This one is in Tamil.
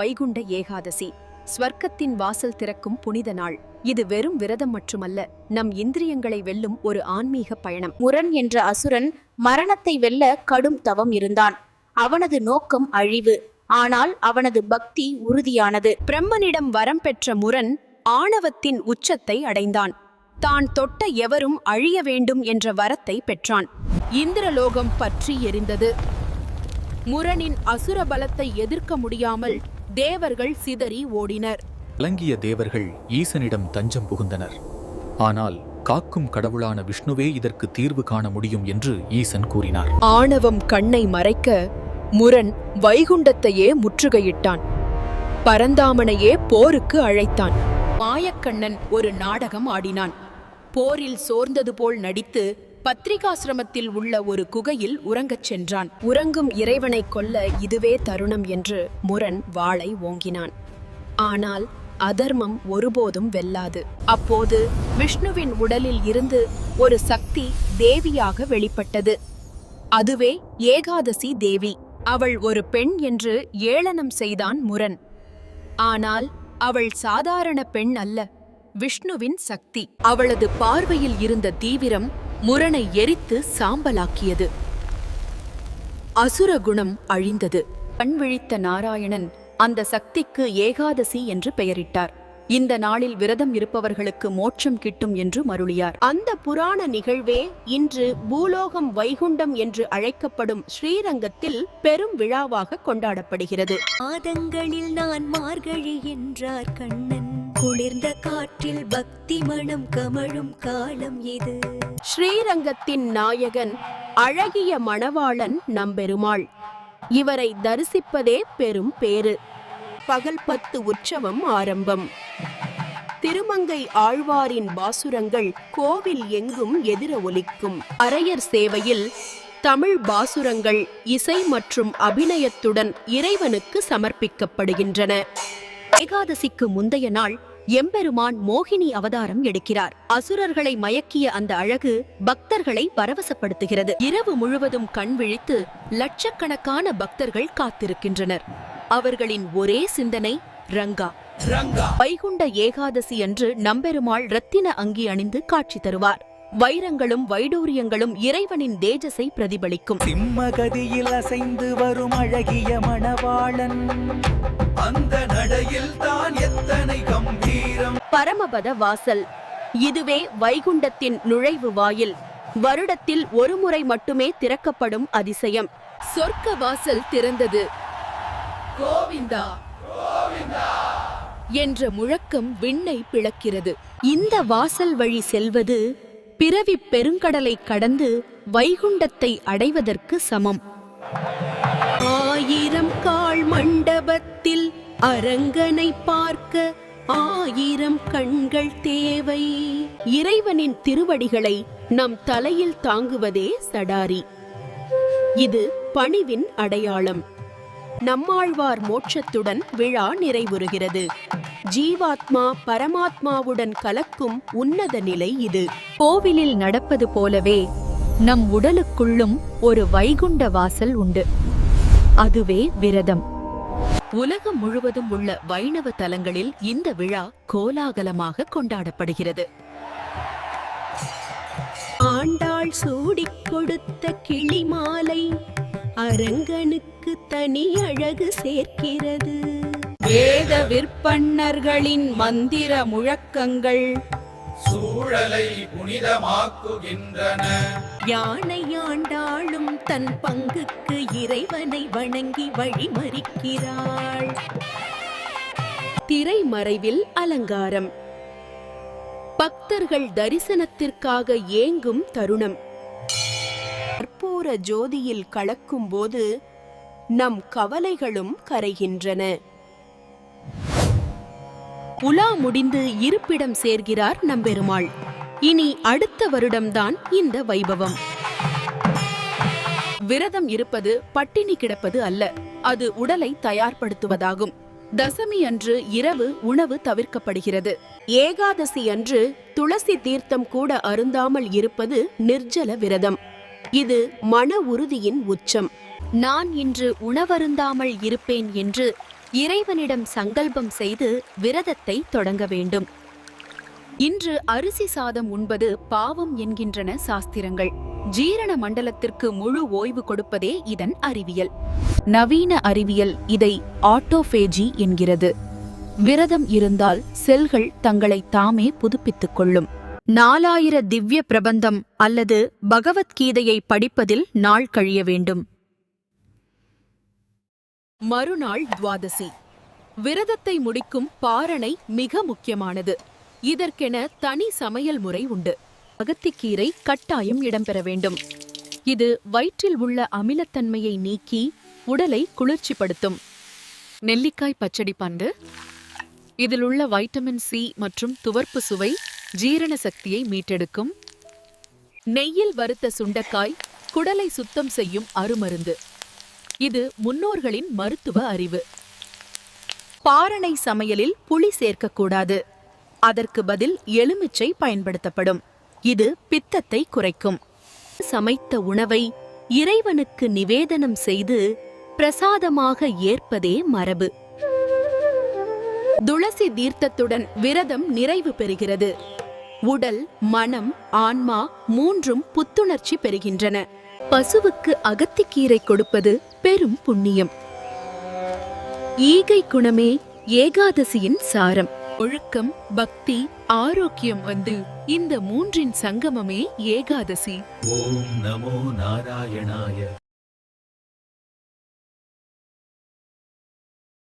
வைகுண்ட ஏகாதசி. ஸ்வர்க்கத்தின் வாசல் திறக்கும் புனித நாள். இது வெறும் விரதம் மட்டுமல்ல நம் இந்திரியங்களை வெல்லும் ஒரு ஆன்மீக பயணம். முரண் என்ற அசுரன் மரணத்தை வெல்ல கடும் தவம் இருந்தான். அவனது நோக்கம் அழிவு. ஆனால் அவனது பக்தி உறுதியானது. பிரம்மனிடம் வரம் பெற்ற முரண் ஆணவத்தின் உச்சத்தை அடைந்தான். தான் தொட்ட எவரும் அழிய வேண்டும் என்ற வரத்தை பெற்றான். இந்திரலோகம் பற்றி எரிந்தது. முரணின் அசுர பலத்தை எதிர்க்க முடியாமல் தேவர்கள் சிதறி ஓடினர். கலங்கிய தேவர்கள் ஈசனிடம் தஞ்சம் புகுந்தனர். ஆனால் காக்கும் கடவுளான விஷ்ணுவே இதற்கு தீர்வு காண முடியும் என்று ஈசன் கூறினார். ஆணவம் கண்ணை மறைக்க முரண் வைகுண்டத்தையே முற்றுகையிட்டான். பரந்தாமனையே போருக்கு அழைத்தான். மாயக்கண்ணன் ஒரு நாடகம் ஆடினான். போரில் சோர்ந்தது போல் நடித்து பத்திரிகாசிரமத்தில் உள்ள ஒரு குகையில் உறங்கச் சென்றான். உறங்கும் இறைவனைக் கொல்ல இதுவே தருணம் என்று முரண் வாளை ஓங்கினான். ஆனால் அதர்மம் ஒருபோதும் வெல்லாது. அப்போது விஷ்ணுவின் உடலில் இருந்து ஒரு சக்தி தேவியாக வெளிப்பட்டது. அதுவே ஏகாதசி தேவி. அவள் ஒரு பெண் என்று ஏளனம் செய்தான் முரண். ஆனால் அவள் சாதாரண பெண் அல்ல விஷ்ணுவின் சக்தி. அவளது பார்வையில் இருந்த தீவிரம் முரணை எரித்து சாம்பலாக்கியது. அசுர குணம் அழிந்தது. கண் விழித்த நாராயணன் அந்த சக்திக்கு ஏகாதசி என்று பெயரிட்டார். இந்த நாளில் விரதம் இருப்பவர்களுக்கு மோட்சம் கிட்டும் என்று மருளியார். அந்த புராண நிகழ்வே இன்று பூலோகம் வைகுண்டம் என்று அழைக்கப்படும் ஸ்ரீரங்கத்தில் பெரும் விழாவாக கொண்டாடப்படுகிறது. மாதங்களில் நான் மார்கழி என்றார் கண்ணன். குளிர்ந்த காற்றில் பக்தி மனம் கமழும் காலம் இது. ஸ்ரீரங்கத்தின் நாயகன் அழகிய மணவாளன் நம்பெருமாள். இவரை தரிசிப்பதே பெரும் பேறு. பகல் பத்து உற்சவம் ஆரம்பம். திருமங்கை ஆழ்வாரின் பாசுரங்கள் கோவில் எங்கும் எதிர ஒலிக்கும். அரையர் சேவையில் தமிழ் பாசுரங்கள் இசை மற்றும் அபிநயத்துடன் இறைவனுக்கு சமர்ப்பிக்கப்படுகின்றன. ஏகாதசிக்கு முந்தைய நாள் எம்பெருமான் மோகினி அவதாரம் எடுக்கிறார். அசுரர்களை மயக்கிய அந்த அழகு பக்தர்களை பரவசப்படுத்துகிறது. இரவு முழுவதும் கண் விழித்து லட்சக்கணக்கான பக்தர்கள் காத்திருக்கின்றனர். அவர்களின் ஒரே சிந்தனை ரங்கா. வைகுண்ட ஏகாதசி அன்று நம்பெருமாள் ரத்தின அங்கி அணிந்து காட்சி தருவார். வைரங்களும் வைடூரியங்களும் இறைவனின் தேஜஸை பிரதிபலிக்கும். சிம்மகதியில் அசைந்து வரும் அழகிய மணவாளன். அந்த நடையில் தான் எத்தனை கம்பீரம் பரமபத வாசல். இதுவே வைகுண்டத்தின் நுழைவு வாயில். வருடத்தில் ஒருமுறை மட்டுமே திறக்கப்படும் அதிசயம். சொர்க்க வாசல் திறந்தது. கோவிந்தா. என்ற முழக்கம் விண்ணை பிளக்கிறது. இந்த வாசல் வழி செல்வது பிறவி பெருங்கடலை கடந்து வைகுண்டத்தை அடைவதற்கு சமம். ஆயிரம் கால் மண்டபத்தில் அரங்கனை பார்க்க ஆயிரம் கண்கள் தேவை. இறைவனின் திருவடிகளை நம் தலையில் தாங்குவதே சடாரி. இது பணிவின் அடையாளம். நம்மாழ்வார் மோட்சத்துடன் விழா நிறைவுறுகிறது. ஜீவாத்மா பரமாத்மாவுடன் கலக்கும் உன்னத நிலை இது. கோவிலில் நடப்பது போலவே நம் உடலுக்குள்ளும் ஒரு வைகுண்ட வாசல் உண்டு. அதுவே விரதம். உலகம் முழுவதும் உள்ள வைணவ தலங்களில் இந்த விழா கோலாகலமாக கொண்டாடப்படுகிறது. ஆண்டாள் சூடிக் கொடுத்த கிளி மாலை அரங்கனுக்கு தனி அழகு சேர்க்கிறது. வேத விற்பன்னர்களின் மந்திர முழக்கங்கள் சூழலை புனிதமாக்குகின்றன. யானை ஆண்டாளும் தன் பங்குக்கு இறைவனை வணங்கி வழிமறிக்கிறாள். திரைமறைவில் அலங்காரம். பக்தர்கள் தரிசனத்திற்காக ஏங்கும் தருணம். கற்பூர ஜோதியில் கலக்கும்போது நம் கவலைகளும் கரைகின்றன. உலா முடிந்து இருப்பிடம் சேர்கிறார் நம்பெருமாள். இனி அடுத்த வருடம்தான் இந்த வைபவம். விரதம் இருப்பது பட்டினி கிடப்பது அல்ல அது உடலை தயார்படுத்துவதாகும். தசமி அன்று இரவு உணவு தவிர்க்கப்படுகிறது. ஏகாதசி அன்று துளசி தீர்த்தம் கூட அருந்தாமல் இருப்பது நிர்ஜல விரதம். இது மன உறுதியின் உச்சம். நான் இன்று உணவருந்தாமல் இருப்பேன் என்று இறைவனிடம் சங்கல்பம் செய்து விரதத்தை தொடங்க வேண்டும். இன்று அரிசி சாதம் உண்பது பாவம் என்கின்றன சாஸ்திரங்கள். ஜீரண மண்டலத்திற்கு முழு ஓய்வு கொடுப்பதே இதன் அறிவியல். நவீன அறிவியல் இதை ஆட்டோஃபேஜி என்கிறது. விரதம் இருந்தால் செல்கள் தங்களை தாமே புதுப்பித்துக் கொள்ளும். நாலாயிர திவ்ய பிரபந்தம் அல்லது பகவத்கீதையை படிப்பதில் நாள் கழிய வேண்டும். மறுநாள் துவாதசி. விரதத்தை முடிக்கும் பாரணை மிக முக்கியமானது. இதற்கென தனி சமையல் முறை உண்டு. அகத்திக்கீரை கட்டாயம் இடம்பெற வேண்டும். இது வயிற்றில் உள்ள அமிலத்தன்மையை நீக்கி உடலை குளிர்ச்சிப்படுத்தும். நெல்லிக்காய் பச்சடி பண்டு. இதில் உள்ள வைட்டமின் சி மற்றும் துவர்ப்பு சுவை ஜீரண சக்தியை மீட்டெடுக்கும். நெய்யில் வறுத்த சுண்டக்காய் குடலை சுத்தம் செய்யும் அருமருந்து. இது முன்னோர்களின் மருத்துவ அறிவு. பாரணை சமையலில் புளி சேர்க்கக்கூடாது. அதற்கு பதில் எலுமிச்சை பயன்படுத்தப்படும். இது பித்தத்தை குறைக்கும். சமைத்த உணவை இறைவனுக்கு நிவேதனம் செய்து பிரசாதமாக ஏற்பதே மரபு. துளசி தீர்த்தத்துடன் விரதம் நிறைவு பெறுகிறது. உடல் மனம் ஆன்மா மூன்றும் புத்துணர்ச்சி பெறுகின்றன. பசுவுக்கு அகத்திக்கீரை கொடுப்பது பெரும் புண்ணியம். ஈகை குணமே ஏகாதசியின் சாரம். ஒழுக்கம் பக்தி ஆரோக்கியம் வந்து இந்த மூன்றின் சங்கமமே ஏகாதசி. ஓம் நமோ நாராயணாய.